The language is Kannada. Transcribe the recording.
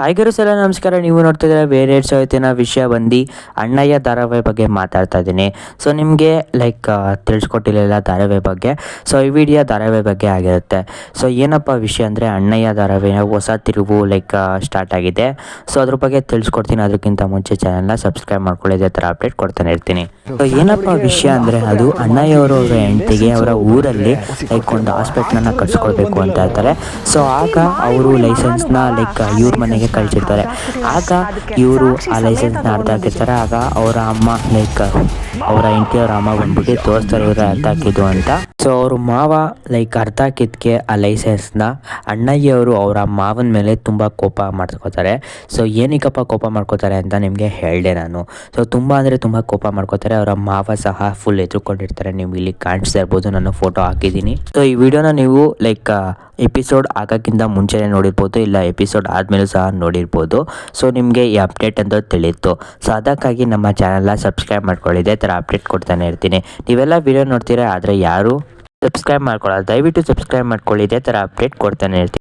ಹಾಯ್ ಗುರು ಸಲ ನಮಸ್ಕಾರ. ನೀವು ನೋಡ್ತಿದ್ರೆ ಬೇರೆ ಇವತ್ತಿನ ವಿಷಯ ಬಂದು ಅಣ್ಣಯ್ಯ ಧಾರಾವಾಹಿ ಬಗ್ಗೆ ಮಾತಾಡ್ತಾ ಇದ್ದೀನಿ. ಸೊ ನಿಮಗೆ ಲೈಕ್ ತಿಳಿಸ್ಕೊಟ್ಟಿಲ್ಲ ಧಾರಾವಾಹಿ ಬಗ್ಗೆ. ಸೊ ಈ ವಿಡಿಯೋ ಧಾರಾವಾಹಿ ಬಗ್ಗೆ ಆಗಿರುತ್ತೆ. ಸೊ ಏನಪ್ಪ ವಿಷಯ ಅಂದರೆ ಅಣ್ಣಯ್ಯ ಧಾರಾವಾಹಿನ ಹೊಸ ತಿರುವು ಲೈಕ್ ಸ್ಟಾರ್ಟ್ ಆಗಿದೆ. ಸೊ ಅದ್ರ ಬಗ್ಗೆ ತಿಳಿಸ್ಕೊಡ್ತೀನಿ. ಅದಕ್ಕಿಂತ ಮುಂಚೆ ಚಾನಲ್ನ ಸಬ್ಸ್ಕ್ರೈಬ್ ಮಾಡ್ಕೊಳ್ಳಿ. ಇದೇ ಥರ ಅಪ್ಡೇಟ್ ಕೊಡ್ತಾನೆ ಇರ್ತೀನಿ. ಸೊ ಏನಪ್ಪ ವಿಷಯ ಅಂದರೆ ಅದು ಅಣ್ಣಯ್ಯವರು ಅವರ ಹೆಂಡತಿಗೆ ಅವರ ಊರಲ್ಲಿ ಲೈಕ್ ಒಂದು ಹಾಸ್ಪಿಟ್ಲನ್ನು ಕಟ್ಸ್ಕೊಳ್ಬೇಕು ಅಂತ ಇರ್ತಾರೆ. ಸೊ ಆಗ ಅವರು ಲೈಸೆನ್ಸ್ನ ಲೈಕ್ ಇವ್ರ ಮನೆಗೆ ಕಳ್ಸಿರ್ತಾರೆ. ಆಗ ಇವರು ಆ ಲೈಸೆನ್ಸ್ನ ಅರ್ಧ ಹಾಕಿರ್ತಾರೆ. ಆಗ ಅವರ ಅಮ್ಮ ಲೈಕ್ ಅವರ ಹೆಂಡತಿಯವರ ಅಮ್ಮ ಬಂದ್ಬಿಟ್ಟು ತೋರಿಸ್ತಾರೆ ಇವರು ಅರ್ಧ ಹಾಕಿದ್ದು ಅಂತ. ಸೊ ಅವ್ರ ಮಾವ ಲೈಕ್ ಅರ್ಧ ಹಾಕಿದ್ಕೆ ಆ ಲೈಸೆನ್ಸ್ನ ಅಣ್ಣಯ್ಯವರು ಅವರ ಮಾವನ ಮೇಲೆ ತುಂಬ ಕೋಪ ಮಾಡ್ಕೋತಾರೆ ಸೊ ಏನಕ್ಕಪ್ಪ ಕೋಪ ಮಾಡ್ಕೋತಾರೆ ಅಂತ ನಿಮಗೆ ಹೇಳಿದೆ ನಾನು. ಸೊ ತುಂಬ ಅಂದರೆ ತುಂಬ ಕೋಪ ಮಾಡ್ಕೋತಾರೆ. ಅವರ ಮಾವ ಸಹ ಫುಲ್ ಎದುರುಕೊಂಡಿರ್ತಾರೆ. ನೀವು ಇಲ್ಲಿ ಕಾಣಿಸ್ತಾ ಇರ್ಬೋದು. ನಾನು ಫೋಟೋ ಹಾಕಿದ್ದೀನಿ. ಸೊ ಈ ವಿಡಿಯೋನ ನೀವು ಲೈಕ್ ಎಪಿಸೋಡ್ ಆಗೋಕ್ಕಿಂತ ಮುಂಚೆನೇ ನೋಡಿರ್ಬೋದು, ಇಲ್ಲ ಎಪಿಸೋಡ್ ಆದಮೇಲೂ ಸಹ ನೋಡಿರ್ಬೋದು. ಸೊ ನಿಮಗೆ ಈ ಅಪ್ಡೇಟ್ ಅಂತ ತಿಳಿಯಿತು ಸೊ ಅದಕ್ಕಾಗಿ ನಮ್ಮ ಚಾನಲ್ನ ಸಬ್ಸ್ಕ್ರೈಬ್ ಮಾಡ್ಕೊಳ್ಳಿ. ಇದೇ ಥರ ಅಪ್ಡೇಟ್ ಕೊಡ್ತಾನೆ ಇರ್ತೀನಿ. ನೀವೆಲ್ಲ ವಿಡಿಯೋ ನೋಡ್ತೀರಾ, ಆದರೆ ಯಾರು ಸಬ್ಸ್ಕ್ರೈಬ್ ಮಾಡ್ಕೊಳ್ಳೋದು ದಯವಿಟ್ಟು ಸಬ್ಸ್ಕ್ರೈಬ್ ಮಾಡ್ಕೊಳ್ಳಿ. ಇದೇ ಥರ ಅಪ್ಡೇಟ್ ಕೊಡ್ತಾನೆ ಇರ್ತೀನಿ.